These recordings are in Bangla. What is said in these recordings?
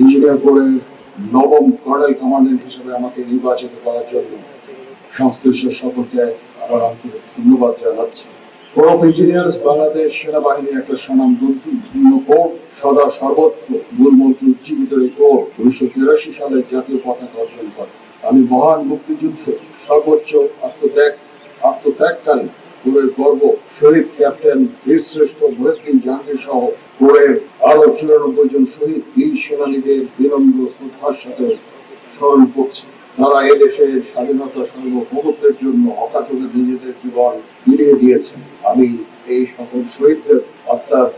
ইঞ্জিনিয়ার করে নবম কর্নেল কমান্ডেন্ট হিসেবে আমাকে নির্বাচিত করার জন্য সংশ্লিষ্ট সকলকে আবার আন্তরিক ধন্যবাদ জানাচ্ছি। কোর অফ ইঞ্জিনিয়ার্স বাংলাদেশ সেনাবাহিনীর একটা স্বনাম ভিন্ন কোর সদা সর্বত্র মূলমন্ত্রী উজ্জীবিত এই কোর উনিশশো তিরাশি সালে জাতীয় পতাকা অর্জন করে। আমি মহান মুক্তিযুদ্ধে সর্বোচ্চ আত্মত্যাগ, আত্মত্যাগকারী। কোরের গর্ব, শহীদ ক্যাপ্টেন বীরশ্রেষ্ঠ মহিউদ্দিন জাহাঙ্গীর সহ কোরের আরও চুরানব্বই জন শহীদ বীর সেনানীদের বিনম্র শ্রদ্ধার সাথে স্মরণ করছি। তারা এদেশের স্বাধীনতা সার্বভৌমত্বের জন্য অকাতরে নিজেদের জীবন বিলিয়ে দিয়েছেন। আমি এই সকল শহীদদের আত্মার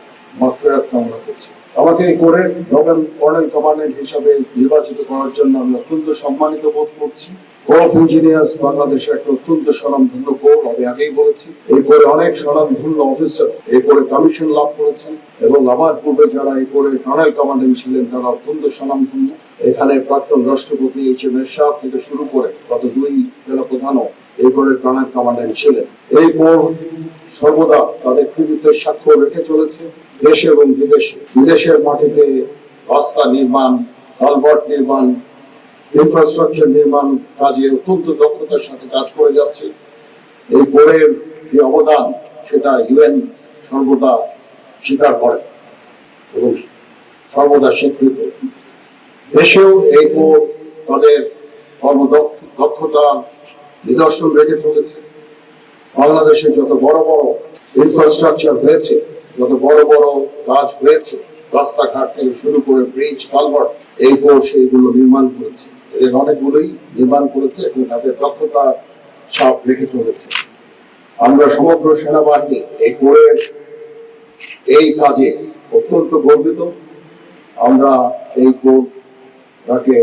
মাফেরাত কামনা করছি। আমাকে এই করে নবেল কর্নেল কমান্ডেন্ট হিসাবে নির্বাচিত করার জন্য আমি অত্যন্ত সম্মানিত বোধ করছি। অফ ইঞ্জিনিয়ার্স বাংলাদেশের একটা অত্যন্ত স্বনামধন্য কোর আমি আগেই বলেছি। এই করে অনেক স্বনামধন্য অফিসার এই করে কমিশন লাভ করেছেন এবং আমার পূর্বে যারা এই করে কর্নেল কমান্ডেন্ট ছিলেন, তারা অত্যন্ত স্বনামধন্য। এখানে প্রাক্তন রাষ্ট্রপতি এইচ এম এরশাদ থেকে শুরু করে গত দুই জেলা প্রধানও এই করে কর্নেল কমান্ডেন্ট ছিলেন। এই কোর সর্বদা তাদের কৃতিত্বের স্বাক্ষর রেখে চলেছে। দেশে এবং বিদেশে বিদেশের মাটিতে রাস্তা নির্মাণ, কালভার্ট নির্মাণ ইনফ্রাস্ট্রাকচার নির্মাণ কাজে অত্যন্ত দক্ষতার সাথে কাজ করে যাচ্ছে। এই বোর্ডের যে অবদান, সেটা ইউএন সর্বদা স্বীকার করে এবং সর্বদা স্বীকৃত। দেশেও এই বোর্ড তাদের কর্মদক্ষতা নিদর্শন রেখে চলেছে। বাংলাদেশে যত বড় বড় ইনফ্রাস্ট্রাকচার হয়েছে, যত বড় বড় কাজ হয়েছে, রাস্তাঘাট থেকে শুরু করে ব্রিজ কালভার্ট এই বোর্ড সেইগুলো নির্মাণ করেছে। এদের অনেকগুলোই নির্মাণ করেছে এবং তাদের দক্ষতা ছাপ রেখে চলেছে। আমরা সমগ্র সেনাবাহিনী এই কোরের এই কাজে অত্যন্ত গর্বিত। আমরা এই কোরটাকে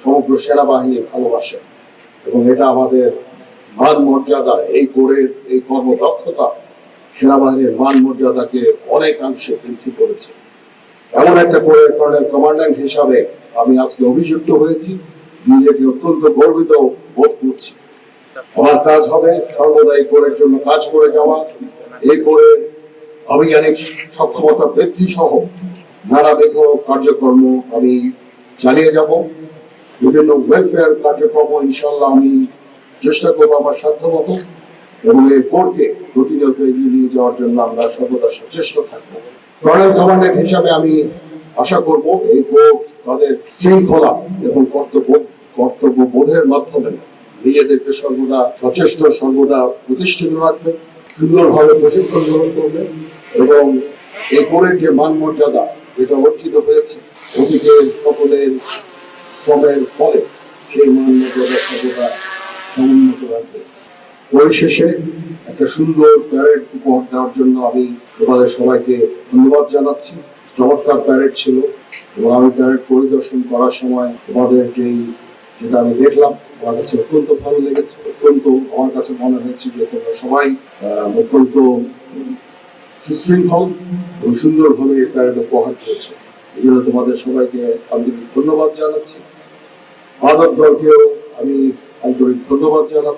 সমগ্র সেনাবাহিনী ভালোবাসে এবং এটা আমাদের মান মর্যাদা এই কোরের এই কর্মদক্ষতা সেনাবাহিনীর মান মর্যাদাকে অনেকাংশে বৃদ্ধি করেছে। এমন একটা কোরের কর্নেল কমান্ড্যান্ট হিসাবে আমি আজকে অভিযুক্ত হয়েছি। নিজেকে অত্যন্ত গর্বিত বোধ করছি। আমার কাজ হবে সর্বদা এই কোরের জন্য কাজ করে যাওয়া। এই কোরের আভিযানিক সক্ষমতা বৃদ্ধি সহ নানাবিধ কার্যক্রম আমি চালিয়ে যাব। বিভিন্ন ওয়েলফেয়ার কার্যক্রম ইনশাল্লাহ আমি চেষ্টা করব আমার সাধ্যমতো এবং এই কোর্টকে প্রতিনিয়ত এগিয়ে নিয়ে যাওয়ার জন্য আমরা সর্বদা সচেষ্ট থাকব। কর্নেল কমান্ডেন্ট হিসাবে আমি আশা করব এই কোর্ট তাদের শৃঙ্খলা এবং কর্তব্য কর্তব্য বোধের মাধ্যমে নিজেদেরকে সর্বদা সচেষ্ট সর্বদা প্রতিষ্ঠিত রাখবে, সুন্দরভাবে প্রশিক্ষণ গ্রহণ করবে এবং এই কোর্টের যে মান মর্যাদা যেটা অর্জিত হয়েছে অতীতের সকলের শ্রমের ফলে সেই মান মর্যাদা সর্বদা সমুন্নত রাখবে। পরিশেষে একটা সুন্দর প্যারেড উপহার দেওয়ার জন্য আমি তোমাদের সবাইকে ধন্যবাদ জানাচ্ছি। চমৎকার প্যারেড ছিল এবং আমি প্যারেড পরিদর্শন করার সময় তোমাদের যেই যেটা আমি দেখলাম। আমার কাছে অত্যন্ত ভালো লেগেছে, অত্যন্ত আমার কাছে মনে হয়েছে যে তোমরা সবাই অত্যন্ত সুশৃঙ্খল এবং সুন্দরভাবে এটা প্যারেড উপহার করেছে এই জন্য তোমাদের সবাইকে আন্তরিক ধন্যবাদ জানাচ্ছি। মাদক দলকেও আমি আন্তরিক ধন্যবাদ জানাচ্ছি।